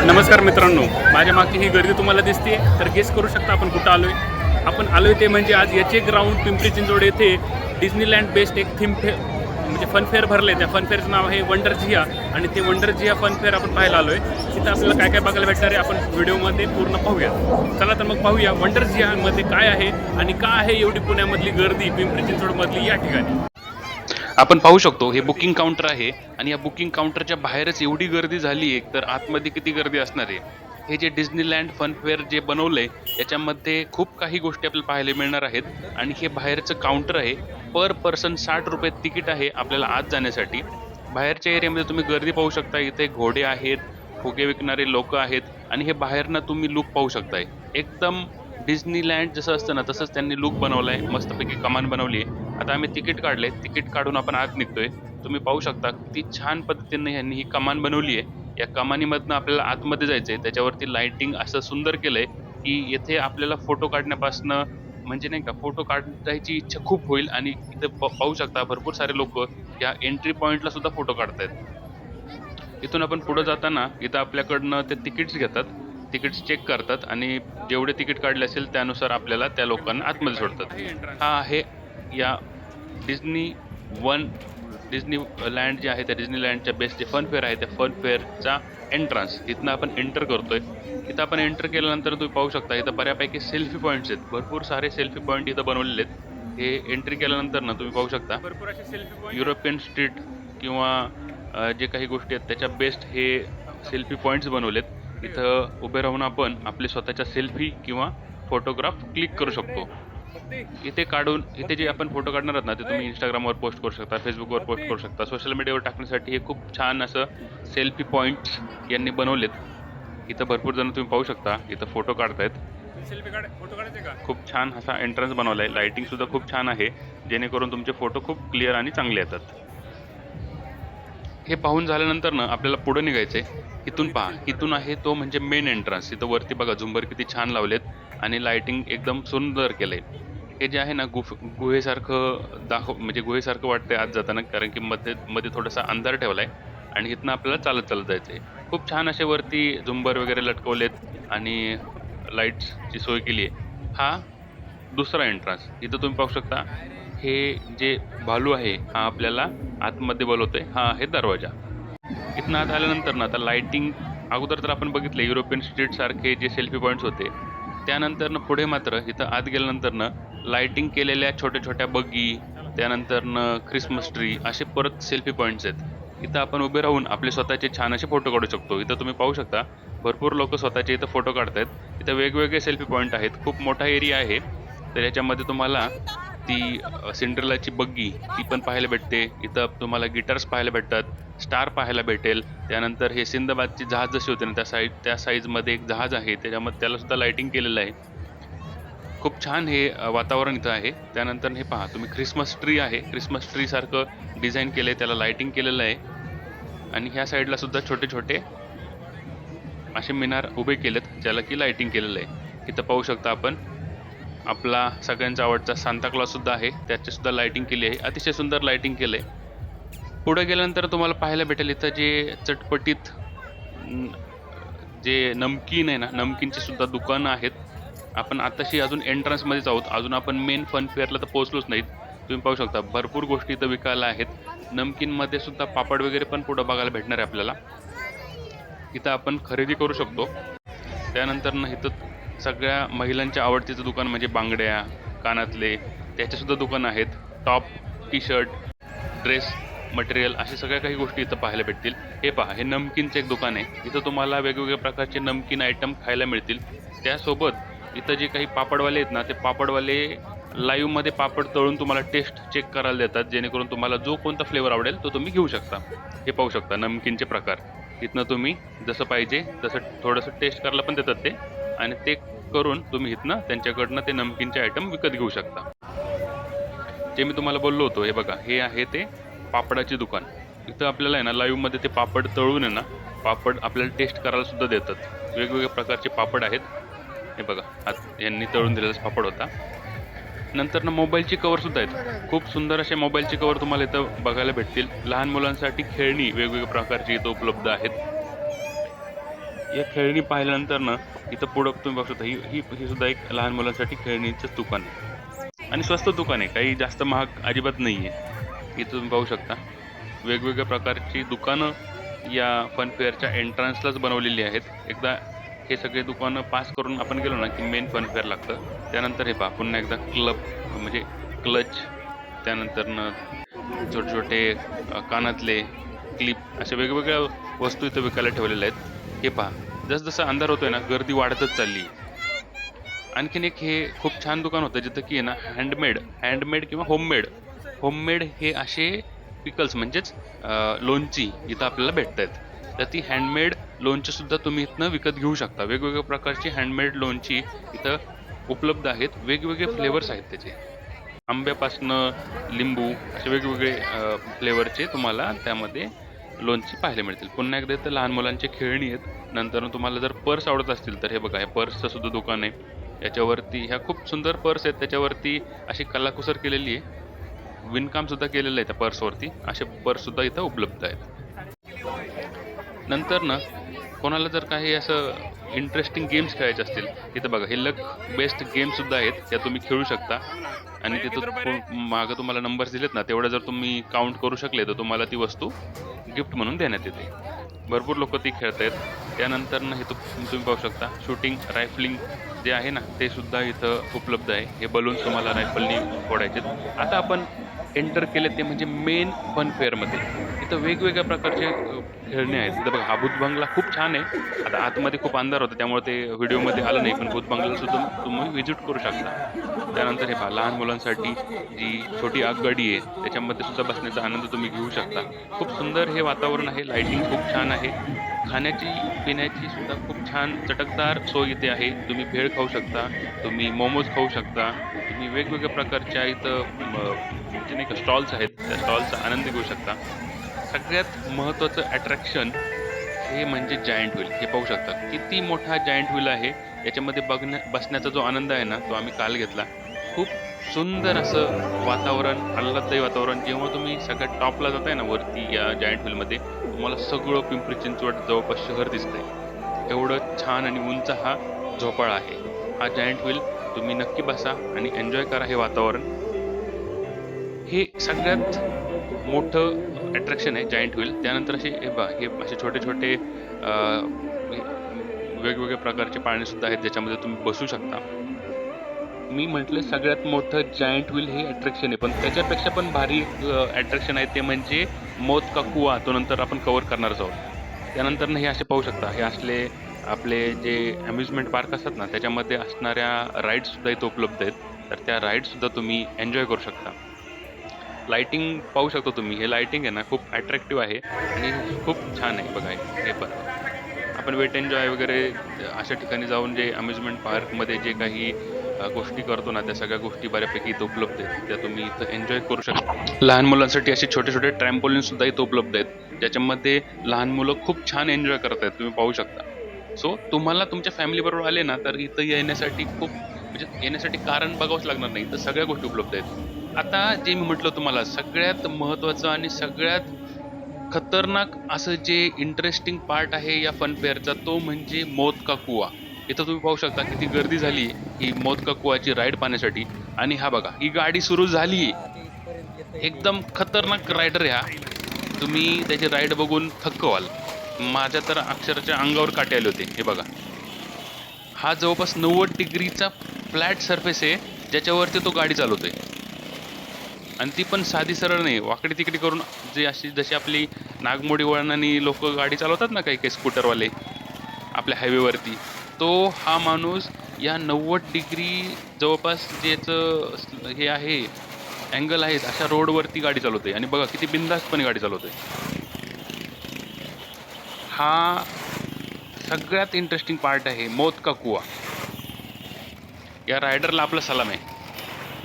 नमस्कार मित्रांनो. माझ्या मागची ही गर्दी तुम्हाला दिसते तर गेस करू शकता आपण कुठं आलोय. आपण आलोय ते म्हणजे आज याचे ग्राउंड पिंपरी चिंचवड येथे डिस्नीलँड बेस्ट एक थीम फेअर म्हणजे फनफेअर भरले त्या फनफेअरचं नाव आहे वंडर जिया आणि ते वंडर जिया फनफेअर आपण पाहायला आलोय. तिथं आपल्याला काय काय बघायला भेटणार आहे आपण व्हिडिओमध्ये पूर्ण पाहूया. चला तर मग पाहूया वंडर जियामध्ये काय आहे आणि का आहे एवढी पुण्यामधली गर्दी पिंपरी चिंचवडमधली या ठिकाणी. आपण पाहू शकतो हे बुकिंग काउंटर आहे आणि या बुकिंग काउंटरच्या बाहेरच एवढी गर्दी झाली आहे तर आतमध्ये किती गर्दी असणार आहे? हे जे डिझनीलँड फनफेअर जे बनवलंय याच्यामध्ये खूप काही गोष्टी आपल्याला पाहायला मिळणार आहेत. आणि हे बाहेरचं काउंटर आहे पर पर्सन साठ रुपये तिकीट आहे आपल्याला आत जाण्यासाठी. बाहेरच्या एरियामध्ये तुम्ही गर्दी पाहू शकता इथे घोडे आहेत फुगे विकणारे लोक आहेत आणि हे बाहेरनं तुम्ही लुक पाहू शकताय. एकदम डिझनीलँड जसं असतं ना तसंच त्यांनी लुक बनवलाय मस्तपैकी कमान बनवली आहे. आता आम्ही तिकीट काढले तिकीट काढून आपण आत निघतोय. तुम्ही पाहू शकता किती छान पद्धतीने यांनी ही कमान बनवली आहे. या कमानीमधनं आपल्याला आतमध्ये जायचं आहे त्याच्यावरती लाईटिंग असं सुंदर केलंय की येथे आपल्याला फोटो काढण्यापासनं म्हणजे नाही का फोटो काढायची इच्छा खूप होईल आणि इथं प- पाहू शकता भरपूर सारे लोक या एंट्री पॉईंटला सुद्धा फोटो काढतायत. इथून आपण पुढे जाताना इथं आपल्याकडनं ते तिकीट्स घेतात. तिकीट्स चेक करतात आणि जेवढे तिकीट काढले असेल त्यानुसार आपल्याला त्या लोकांना आतमध्ये सोडतात. हा आहे या डिझनी वन डिझनी लँड जे आहे त्या डिझनी लँडच्या बेस्ट जे फन फेअर आहे त्या फन फेअरचा एंट्रन्स इथनं आपण एंटर करतोय. इथं आपण एंटर केल्यानंतर तुम्ही पाहू शकता इथं बऱ्यापैकी सेल्फी पॉईंट्स आहेत. भरपूर सारे सेल्फी पॉईंट इथं बनवलेले आहेत. हे एंट्री केल्यानंतर ना तुम्ही पाहू शकता. भरपूर असे सेल्फी युरोपियन स्ट्रीट किंवा जे काही गोष्टी आहेत त्याच्या बेस्ट हे सेल्फी पॉईंट्स बनवलेत. इथं उभे राहून आपण आपले स्वतःच्या सेल्फी किंवा फोटोग्राफ क्लिक करू शकतो. इथे काढून इथे जे आपण फोटो काढणार आहात ना ते तुम्ही इंस्टाग्रामवर पोस्ट करू शकता फेसबुकवर पोस्ट करू शकता. सोशल मीडियावर टाकण्यासाठी हे खूप छान असं सेल्फी पॉईंट्स यांनी बनवलेत. इथं भरपूर जण तुम्ही पाहू शकता इथं फोटो काढतायत. खूप छान असा एंट्रन्स बनवला आहे सुद्धा खूप छान आहे जेणेकरून तुमचे फोटो खूप क्लिअर आणि चांगले येतात. हे पाहून झाल्यानंतर ना आपल्याला पुढे निघायचं आहे इथून पहा. इथून आहे तो म्हणजे मेन एंट्रन्स इथं वरती बघा झुंबर किती छान लावलेत आणि लाईटिंग एकदम सुंदर केलंय. हे जे आहे ना गुफ गुहेसारखं दाखव म्हणजे गुहेसारखं वाटतंय आत जाताना कारण की मध्ये मध्ये थोडासा अंधार ठेवलाय आणि इथनं आपल्याला चालत चालत जायचंय. खूप छान असे वरती झुंबर वगैरे लटकवलेत आणि लाईट्सची सोय केली आहे हा दुसरा एंट्रन्स इथं तुम्ही पाहू शकता. हे जे भालू आहे हा आपल्याला आतमध्ये बोलवतो आहे हा आहे दरवाजा. इथनं आत आल्यानंतर ना आता लाईटिंग अगोदर तर आपण बघितले युरोपियन स्ट्रीटसारखे जे सेल्फी पॉईंट्स होते त्यानंतरनं पुढे मात्र इथं आत गेल्यानंतरनं लाईटिंग केलेल्या छोट्या छोट्या बग्गी त्यानंतर क्रिसमस ख्रिसमस ट्री असे परत सेल्फी पॉईंट्स आहेत. इथं आपण उभे राहून आपले स्वतःचे छान असे फोटो काढू शकतो. इथं तुम्ही पाहू शकता भरपूर लोक स्वतःचे इथं फोटो काढत आहेत इथं वेगवेगळे सेल्फी पॉईंट आहेत. खूप मोठा एरिया आहे. तर याच्यामध्ये तुम्हाला ती सिंड्रेलाची बग्गी ती पण पाहायला भेटते. इथं तुम्हाला गिटार्स पाहायला भेटतात स्टार पाहायला भेटेल. त्यानंतर हे सिंदबादची जहाज जशी होते ना त्या साईज त्या साईजमध्ये एक जहाज आहे. त्याच्यामध्ये त्याला सुद्धा लाईटिंग केलेलं आहे. खूप छान हे वातावरण इथं आहे. त्यानंतर हे पहा तुम्ही ख्रिसमस ट्री आहे. ख्रिसमस ट्री सारखं डिझाईन केलं आहे त्याला लाईटिंग केलेलं आहे. आणि ह्या साईडला सुद्धा छोटे छोटे असे मिनार उभे केलेत ज्याला की लाईटिंग केलेलं आहे. इथं पाहू शकता आपण. आपला सगळ्यांचा आवडता सांताक्लॉजसुद्धा आहे. त्याचीसुद्धा लायटिंग लाईटिंग केली आहे. अतिशय सुंदर लाईटिंग केलं आहे पुढे गेल्यानंतर तुम्हाला पाहायला भेटेल इथं जे चटपटीत जे नमकीन आहे ना नमकीनची सुद्धा दुकानं आहेत. आपण आताशी अजून एंट्रन्समध्येच आहोत. अजून आपण मेन फन फेअरला तर पोहोचलोच नाहीत. तुम्ही पाहू शकता भरपूर गोष्टी इथं विकायला आहेत. नमकीनमध्ये सुद्धा पापड वगैरे पण पुढं बघायला भेटणार आहे आपल्याला. इथं आपण खरेदी करू शकतो. त्यानंतर ना इथं सगळ्या महिलांच्या आवडतीचं दुकान म्हणजे बांगड्या कानातले त्याचेसुद्धा दुकान आहेत. Top T shirt dress material अशा सगळ्या काही गोष्टी इथं पाहायला भेटतील. हे पहा हे नमकीनचं एक दुकान आहे. इथं तुम्हाला वेगवेगळ्या प्रकारचे नमकीन आयटम खायला मिळतील. त्यासोबत इथं जे काही पापडवाले आहेत ना ते पापडवाले लाईव्हमध्ये पापड तळून तुम्हाला टेस्ट चेक करायला देतात. जेणेकरून तुम्हाला जो कोणता फ्लेवर आवडेल तो तुम्ही घेऊ शकता. हे पाहू शकता नमकीनचे प्रकार. इथनं तुम्ही जसं पाहिजे तसं थोडंसं टेस्ट करायला पण देतात ते. आणि ते करून तुम्ही इथनं त्यांच्याकडनं ते नमकीनचे आयटम विकत घेऊ शकता. जे मी तुम्हाला बोललो होतो हे बघा हे आहे ते पापडाचे दुकान. इथं आपल्याला आहे ना लाईव्हमध्ये ते पापड तळून आहे ना पापड आपल्याला टेस्ट करायला सुद्धा देतात. वेगवेगळ्या प्रकारचे पापड आहेत. हे बघा आत यांनी तळून दिलेलाच पापड होता. नंतर ना मोबाईलची कवरसुद्धा आहेत. खूप सुंदर असे मोबाईलचे कवर तुम्हाला इथं बघायला भेटतील. लहान मुलांसाठी खेळणी वेगवेगळ्या प्रकारची इथं उपलब्ध आहेत. या खेळणी पाहिल्यानंतर ना इथं पुढं तुम्ही बघू शकता ही ही ही सुद्धा एक लहान मुलांसाठी खेळणीचं दुकान आहे. आणि स्वस्त दुकान आहे काही जास्त महाग अजिबात नाही आहे इथं तुम्ही पाहू शकता वेगवेगळ्या प्रकारची दुकानं या फनफेअरच्या एंट्रन्सलाच बनवलेली आहेत. एकदा हे सगळे दुकानं पास करून आपण गेलो ना की मेन फनफेअर लागतं. त्यानंतर हे पहा पुन्हा एकदा क्लब म्हणजे क्लच त्यानंतर छोटे छोटे कानातले क्लिप अशा वेगवेगळ्या वस्तू इथं विकायला ठेवलेल्या आहेत. हे पहा जसजसं अंधार होतोय ना गर्दी वाढतच चालली आणखीन एक हे खूप छान दुकान होतं जिथं की आहे ना हँडमेड हँडमेड किंवा होममेड होममेड हे असे पिकल्स म्हणजेच लोणची इथं आपल्याला भेटत आहेत तर ती हँडमेड लोणची सुद्धा तुम्ही इथनं विकत घेऊ शकता. वेगवेगळ्या प्रकारची हँडमेड लोणची इथं उपलब्ध आहेत. वेगवेगळे फ्लेवर्स आहेत त्याचे. आंब्यापासनं लिंबू असे वेगवेगळे फ्लेवरचे तुम्हाला त्यामध्ये लोणची पाहायला मिळतील. पुन्हा एकदा इथं लहान मुलांचे खेळणी आहेत. नंतर तुम्हाला जर पर्स आवडत असतील तर हे बघा हे पर्सचं सुद्धा दुकान आहे. याच्यावरती ह्या खूप सुंदर पर्स आहेत. त्याच्यावरती अशी कलाकुसर केलेली आहे. विणकामसुद्धा केलेलं आहे त्या पर्सवरती. असे पर्ससुद्धा इथं उपलब्ध आहेत. नंतर ना कोणाला जर काही असं इंटरेस्टिंग गेम्स खेळायचे असतील तिथं बघा हे लक बेस्ट गेम्स सुद्धा आहेत त्या तुम्ही खेळू शकता. आणि तिथं मागं तुम्हाला नंबर्स दिलेत ना तेवढं जर तुम्ही काउंट करू शकले तर तुम्हाला ती वस्तू गिफ्ट म्हणून देण्यात येते. भरपूर लोक ती खेळत आहेत त्यानंतर ना हे तुम्ही पाहू शकता शूटिंग रायफलिंग जे आहे ना ते सुद्धा इथं उपलब्ध आहे. हे बलून्स तुम्हाला रायफलनी फोडायचे आता आपण एंटर केले ते म्हणजे मेन फन फेअरमध्ये इथं वेगवेगळ्या प्रकारचे खेळणे आहेत. इथं बघा हा भूत बंगला खूप छान आहे. आता आतमध्ये खूप अंधार होता त्यामुळे ते व्हिडिओमध्ये आलं नाही. पण भूतबंगलासुद्धा सुद्धा तुम्ही व्हिजिट करू शकता. त्यानंतर हे पहा लहान मुलांसाठी जी छोटी आगगाडी आहे त्याच्यामध्ये सुद्धा बसण्याचा आनंद तुम्ही घेऊ शकता. खूप सुंदर हे वातावरण आहे. लाईटिंग खूप छान आहे. खाण्याची पिण्याची सुद्धा खूप छान चटकदार सोय इथे आहे. तुम्ही भेळ खाऊ शकता तुम्ही मोमोज खाऊ शकता तुम्ही वेगवेगळ्या प्रकारच्या इथं म्हणजे नाही का स्टॉल्स आहेत त्या स्टॉलचा आनंद घेऊ शकता. सगळ्यात महत्त्वाचं अट्रॅक्शन हे म्हणजे जायंट व्हील हे पाहू शकता. किती मोठा जायंट व्हील आहे याच्यामध्ये बघण्या बसण्याचा जो आनंद आहे ना तो आम्ही काल घेतला. खूप सुंदर असं वातावरण आल्हाददायी वातावरण. जेव्हा तुम्ही सगळ्यात टॉपला जाताय ना वरती या जायंट व्हीलमध्ये तुम्हाला सगळं पिंपरी चिंचवड जवळपास शहर दिसतंय. एवढं छान आणि उंच हा झोपाळा आहे. हा जायंट व्हील तुम्ही नक्की बसा आणि एन्जॉय करा हे वातावरण. हे सगळ्यात मोठं अट्रॅक्शन आहे जायंट व्हील त्यानंतर असे हे बा हे असे छोटे छोटे वेगवेगळ्या प्रकारचे पाणीसुद्धा आहेत ज्याच्यामध्ये तुम्ही बसू शकता. मी म्हटलं सगळ्यात मोठं जायंट व्हील हे अट्रॅक्शन आहे. पण त्याच्यापेक्षा पण भारी अट्रॅक्शन आहे ते म्हणजे मोत का कुवा तो नंतर आपण कवर करणारच आहोत. त्यानंतर हे असे पाहू शकता. हे असले आपले जे अम्युजमेंट पार्क असतात ना त्याच्यामध्ये असणाऱ्या राईड्ससुद्धा इथं उपलब्ध आहेत. तर त्या राईड्ससुद्धा तुम्ही एन्जॉय करू शकता. लाईटिंग पाहू शकता तुम्ही. हे लाइटिंग आहे ना खूप अट्रॅक्टिव्ह आहे आणि खूप छान आहे बघा हे. पण आपण वेट एन्जॉय वगैरे अशा ठिकाणी जाऊन जे अम्युजमेंट पार्कमध्ये जे काही गोष्टी करतो ना त्या सगळ्या गोष्टी बऱ्यापैकी इथं उपलब्ध आहेत. त्या तुम्ही इथं एन्जॉय करू शकता. लहान मुलांसाठी असे छोटे छोटे ट्रॅम्पोलिन सुद्धा इथं उपलब्ध आहेत. ज्याच्यामध्ये लहान मुलं खूप छान एन्जॉय करत आहेत तुम्ही पाहू शकता. सो तुम्हाला तुमच्या फॅमिलीबरोबर आले ना तर इथं येण्यासाठी खूप म्हणजे येण्यासाठी कारण बघावंच लागणार नाही. तर सगळ्या गोष्टी उपलब्ध आहेत. आता जे मी म्हटलं तुम्हाला सगळ्यात महत्त्वाचं आणि सगळ्यात खतरनाक असं जे इंटरेस्टिंग पार्ट आहे या फनफेअरचा तो म्हणजे मौत का कुवा. इथं तुम्ही पाहू शकता किती गर्दी झाली ही मौत कुवाची राईड पाहण्यासाठी. आणि हा बघा ही गाडी सुरू झाली. एकदम खतरनाक रायडर ह्या तुम्ही त्याची राईड बघून थक्क व्हाल. माझ्या तर अक्षरच्या अंगावर काटे आले होते. हे बघा. हा जवळपास नव्वद डिग्रीचा फ्लॅट सरफेस आहे ज्याच्यावरती तो गाडी चालवतोय. आणि ती पण साधी सरळ नाही. वाकडी तिकडी करून जे अशी जशी आपली नागमोडी वळणाने लोक गाडी चालवतात ना काही काही स्कूटरवाले आपल्या हायवेवरती तो हा माणूस या नव्वद डिग्री जवळपास ज्याचं हे आहे अँगल आहेत अशा रोडवरती गाडी चालवते. आणि बघा किती बिंदास्तपणे गाडी चालवते. हा सगळ्यात इंटरेस्टिंग पार्ट आहे मौत का कुवा. या रायडरला आपला सलाम आहे.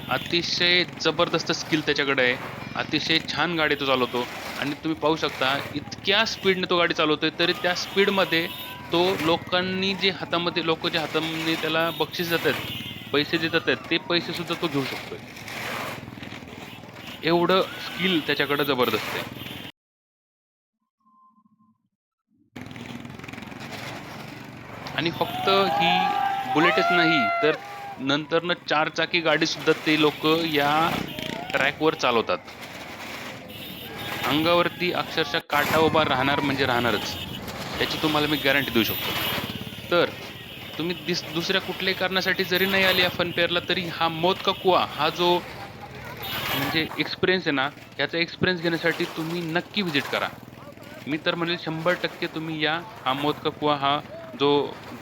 अतिशय जबरदस्त स्किल त्याच्याकडे आहे. अतिशय छान गाडी तो चालवतो. आणि तुम्ही पाहू शकता इतक्या स्पीडने तो गाडी चालवतोय तरी त्या स्पीडमध्ये तो लोकांनी जे हातामध्ये लोक जे हातामध्ये त्याला बक्षीस देतात पैसे देतात आहेत ते पैसे सुद्धा तो घेऊ शकतोय. एवढं स्किल त्याच्याकडे जबरदस्त आहे. आणि फक्त ही बुलेटच नाही तर नंतरनं चार चाकी गाडीसुद्धा ते लोक या ट्रॅकवर चालवतात. अंगावरती अक्षरशः काटा उभा राहणार म्हणजे राहणारच. याची तुम्हाला मी गॅरंटी देऊ शकतो. तर तुम्ही दिस दुसऱ्या कुठल्याही कारणासाठी जरी नाही आले या फनफेअरला तरी हा मोत का कुवा हा जो म्हणजे एक्सपिरियन्स आहे ना याचा एक्सपिरियन्स घेण्यासाठी तुम्ही नक्की व्हिजिट करा. मी तर म्हणेल शंभर टक्के तुम्ही या हा मोत का कुवा हा जो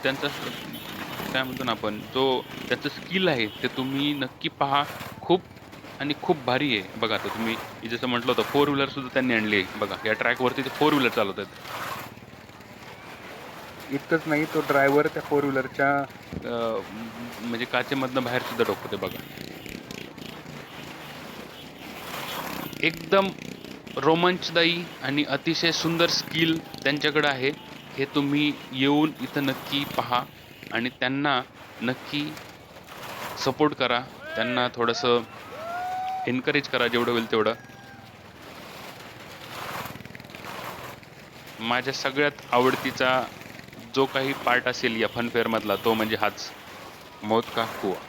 त्यांचा काय म्हणतो ना आपण जो त्याचं स्किल आहे ते तुम्ही नक्की पहा. खूप आणि खूप भारी आहे. बघा तर तुम्ही जसं म्हटलं होतं फोर व्हीलरसुद्धा त्यांनी आणली आहे. बघा या ट्रॅकवरती ते फोर व्हीलर चालवत आहेत इतकंच नाही तो ड्रायव्हर त्या फोर व्हीलरच्या म्हणजे काचेमधनं बाहेर सुद्धा डोकते बघा एकदम रोमांचदायी आणि अतिशय सुंदर स्किल त्यांच्याकडे आहे. हे तुम्ही येऊन इथं नक्की पहा आणि त्यांना नक्की सपोर्ट करा. त्यांना थोडंसं एनकरेज करा जेवढं होईल तेवढं. माझ्या सगळ्यात आवडतीचा जो काही पार्ट असेल या फनफेअरमधला तो म्हणजे हाच. मौत का कुवा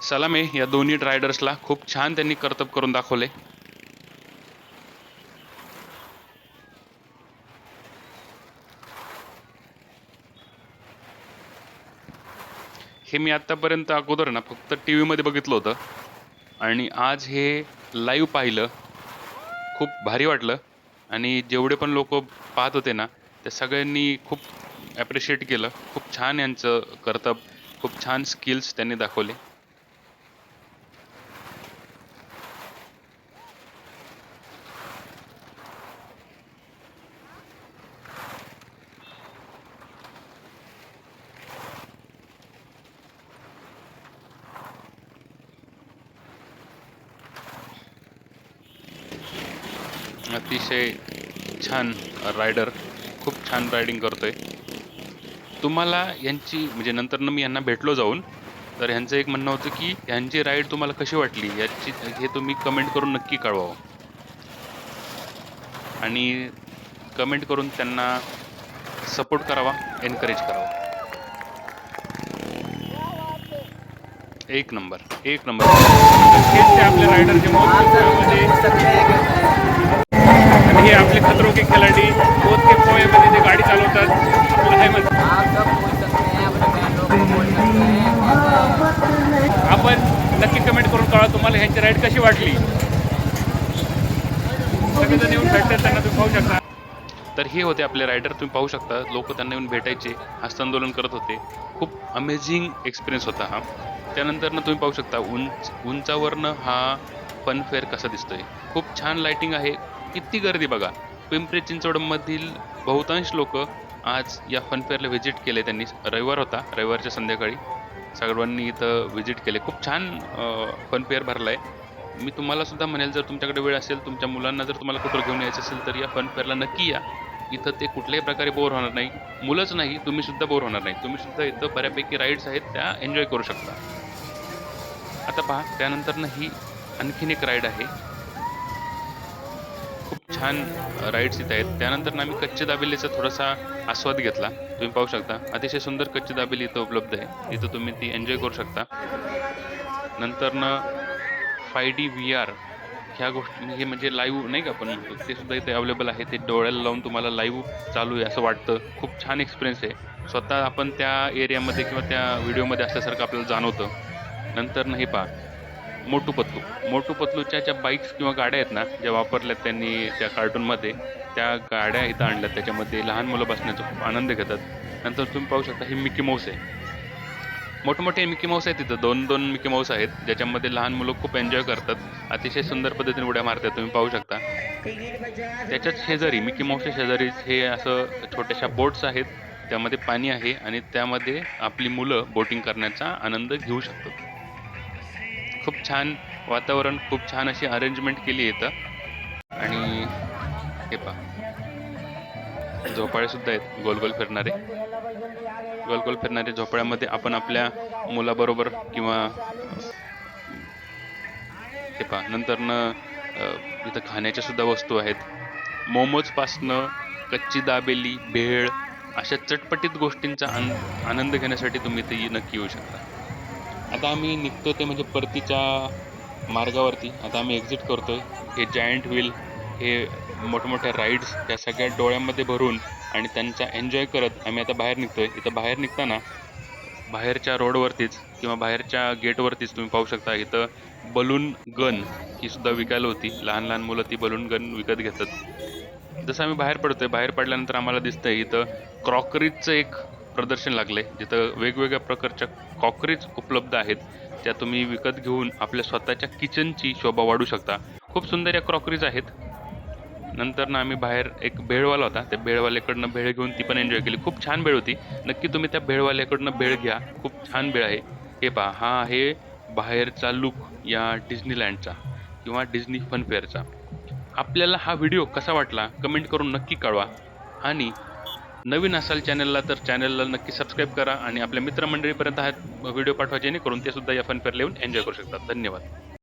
सलामे या दोन्ही रायडर्सला खूप छान त्यांनी कर्तब करून दाखवले. हे मी आत्तापर्यंत अगोदर ना फक्त टी व्हीमध्ये बघितलं होतं. आणि आज हे लाईव्ह पाहिलं. खूप भारी वाटलं. आणि जेवढे पण लोक पाहत होते ना त्या सगळ्यांनी खूप ॲप्रिशिएट केलं. खूप छान यांचं कर्तब खूप छान स्किल्स त्यांनी दाखवले. अतिशय छान रायडर खूप छान रायडिंग करतो आहे तुम्हाला यांची म्हणजे नंतर मी यांना भेटलो जाऊन तर ह्यांचं एक म्हणणं होतं की ह्यांची राईड तुम्हाला कशी वाटली? याची हे तुम्ही कमेंट करून नक्की कळवावं आणि कमेंट करून त्यांना सपोर्ट करावा एनकरेज करावा. एक नंबर एक नंबर आपले रायडर जे हे आपले खतरो के खिलाडी के पोहेमध्ये जे गाडी चालवतात आपलं म्हणतात? आपण नक्की कमेंट करून कळा तुम्हाला ह्यांची राईड कशी वाटली. सगळेजण येऊन भेटतात त्यांना तुम्ही पाहू शकता. तर हे होते आपले रायडर तुम्ही पाहू शकता लोक त्यांना येऊन भेटायचे हस्तांदोलन करत होते. खूप अमेझिंग एक्सपिरियन्स होता हा. त्यानंतरनं तुम्ही पाहू शकता उंच उंचावरनं हा फनफेअर कसा दिसतोय. खूप छान लाईटिंग आहे किती गर्दी बघा. पिंपरी चिंचवडमधील बहुतांश लोक आज या फनफेअरला व्हिजिट केले. त्यांनी रविवार होता रविवारच्या संध्याकाळी. सर्वांनी इथं व्हिजिट केले. खूप छान फनफेअर भरला आहे मी तुम्हाला सुद्धा म्हणेल जर तुमच्याकडे वेळ असेल तुमच्या मुलांना जर तुम्हाला कुठं घेऊन यायचं असेल तर या फनफेअरला नक्की या. इथं ते कुठल्याही प्रकारे बोर होणार नाही. मुलंच नाही तुम्ही सुद्धा बोर होणार नाही. तुम्ही सुद्धा इथं बऱ्यापैकी राईड्स आहेत त्या एन्जॉय करू शकता. आता पहा त्यानंतर ही आणखीन एक राईड आहे. छान राईड्स इथं आहेत. त्यानंतर आम्ही कच्चे दाबेलीचा थोडासा आस्वाद घेतला. तुम्ही पाहू शकता. अतिशय सुंदर कच्ची दाबेली इथं उपलब्ध आहे. इथं तुम्ही ती एन्जॉय करू शकता. नंतरनं फाय डी व्ही आर ह्या गोष्टी हे म्हणजे लाईव्ह नाही का आपण म्हणतो? ते सुद्धा इथे अवेलेबल आहे. ते डोळ्याला लावून तुम्हाला लाईव्ह चालू आहे असं वाटतं. खूप छान एक्सपिरियन्स आहे. स्वतः आपण त्या एरियामध्ये किंवा त्या व्हिडिओमध्ये असल्यासारखं आपल्याला जाणवतं. नंतर नाही पहा. मोटू पतलू मोटू पतलूच्या ज्या बाईक्स किंवा गाड्या आहेत ना ज्या वापरल्यात त्यांनी त्या कार्टूनमध्ये त्या गाड्या इथं आणल्यात. त्याच्यामध्ये लहान मुलं बसण्याचा खूप आनंद घेतात. नंतर तुम्ही पाहू शकता ही मिकी माऊस आहे. मोठमोठे मिकी माऊस आहेत तिथं दोन दोन मिकी माऊस आहेत ज्याच्यामध्ये लहान मुलं खूप एन्जॉय करतात. अतिशय सुंदर पद्धतीने उड्या मारतात तुम्ही पाहू शकता. त्याच्याच शेजारी मिकी माऊसच्या शेजारी हे असं छोट्याशा बोट्स आहेत. त्यामध्ये पाणी आहे आणि त्यामध्ये आपली मुलं बोटिंग करण्याचा आनंद घेऊ शकतात. खूप छान वातावरण खूप छान अशी अरेंजमेंट केली आहे इथं. आणि हे पहा. झोपाळे सुद्धा आहेत. गोल गोल फिरणारे. गोल गोल फिरणारे झोपाळ्यामध्ये आपण आपल्या मुलाबरोबर किंवा हे पहा. नंतरनं न इथं खाण्याच्या सुद्धा वस्तू आहेत. मोमोजपासनं कच्ची दाबेली भेळ अशा चटपटीत गोष्टींचा आन आनंद घेण्यासाठी तुम्ही ते नक्की येऊ शकता. आता आम्ही निघतो ते म्हणजे परतीच्या मार्गावरती. आता आम्ही एक्झिट करतोय. हे जायंट व्हील हे मोठमोठ्या राईड्स त्या सगळ्या डोळ्यामध्ये भरून आणि त्यांचा एन्जॉय करत आम्ही आता बाहेर निघतो आहे इथं बाहेर निघताना बाहेरच्या रोडवरतीच किंवा बाहेरच्या गेटवरतीच तुम्ही पाहू शकता इथं बलून गन ही सुद्धा विकायला होती. लहान लहान मुलं ती बलून गन विकत घेतात. जसं आम्ही बाहेर पडतोय बाहेर पडल्यानंतर आम्हाला दिसतंय इथं क्रॉकरीजचं एक प्रदर्शन लागले जिथं वेगवेगळ्या प्रकारच्या क्रॉकरीज उपलब्ध आहेत त्या तुम्ही विकत घेऊन आपल्या स्वतःच्या किचनची शोभा वाढू शकता. खूप सुंदर या क्रॉकरीज आहेत. नंतर ना आम्ही बाहेर एक भेळवाला होता त्या भेळवाल्याकडनं भेळ घेऊन ती पण एन्जॉय केली. खूप छान भेळ होती. नक्की तुम्ही त्या भेळवाल्याकडनं भेळ घ्या. खूप छान भेळ आहे. हे पहा हा आहे बाहेरचा लुक या डिझनीलँडचा किंवा डिझनी फनफेअरचा आपल्याला हा व्हिडिओ कसा वाटला कमेंट करून नक्की कळवा. आणि नवीन असाल चॅनलला तर चॅनलला नक्की सबस्क्राईब करा आणि आपल्या मित्रमंडळीपर्यंत हा व्हिडिओ पाठवा जेणेकरून ते सुद्धा या फनफेअरला येऊन एन्जॉय करू शकतात. धन्यवाद.